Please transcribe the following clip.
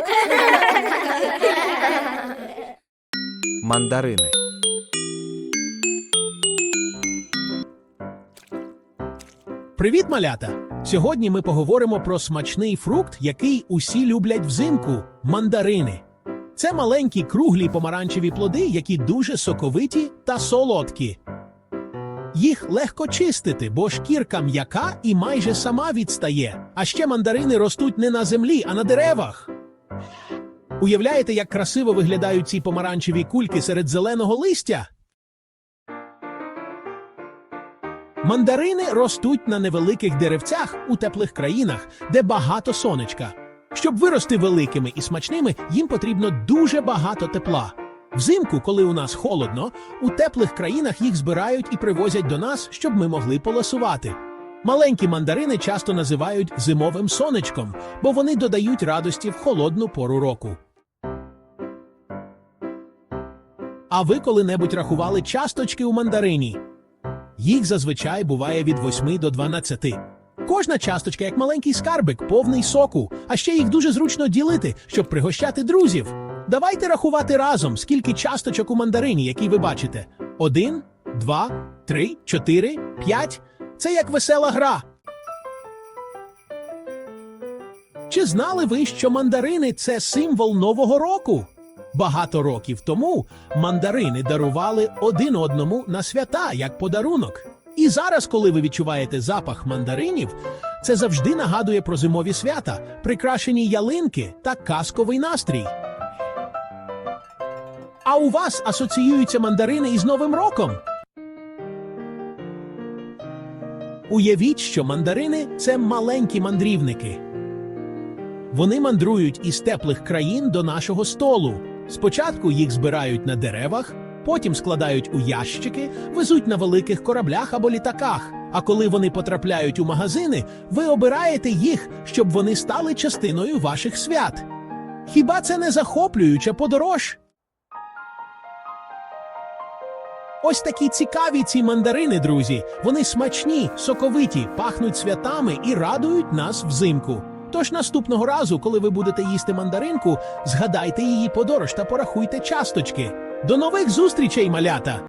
Мандарини. Привіт, малята! Сьогодні ми поговоримо про смачний фрукт, який усі люблять взимку мандарини. Це маленькі круглі помаранчеві плоди, які дуже соковиті та солодкі. Їх легко чистити, бо шкірка м'яка і майже сама відстає. А ще мандарини ростуть не на землі, а на деревах. Уявляєте, як красиво виглядають ці помаранчеві кульки серед зеленого листя? Мандарини ростуть на невеликих деревцях у теплих країнах, де багато сонечка. Щоб вирости великими і смачними, їм потрібно дуже багато тепла. Взимку, коли у нас холодно, у теплих країнах їх збирають і привозять до нас, щоб ми могли поласувати. Маленькі мандарини часто називають зимовим сонечком, бо вони додають радості в холодну пору року. А ви коли-небудь рахували часточки у мандарині? Їх зазвичай буває від 8 до 12. Кожна часточка, як маленький скарбик, повний соку, а ще їх дуже зручно ділити, щоб пригощати друзів. Давайте рахувати разом, скільки часточок у мандарині, які ви бачите. Один, два, три, чотири, п'ять. Це як весела гра. Чи знали ви, що мандарини це символ Нового року? Багато років тому мандарини дарували один одному на свята як подарунок. І зараз, коли ви відчуваєте запах мандаринів, це завжди нагадує про зимові свята, прикрашені ялинки та казковий настрій. А у вас асоціюються мандарини із Новим роком? Уявіть, що мандарини це маленькі мандрівники. Вони мандрують із теплих країн до нашого столу. Спочатку їх збирають на деревах, потім складають у ящики, везуть на великих кораблях або літаках. А коли вони потрапляють у магазини, ви обираєте їх, щоб вони стали частиною ваших свят. Хіба це не захоплююча подорож? Ось такі цікаві ці мандарини, друзі. Вони смачні, соковиті, пахнуть святами і радують нас взимку. Тож наступного разу, коли ви будете їсти мандаринку, згадайте її подорож та порахуйте часточки. До нових зустрічей, малята!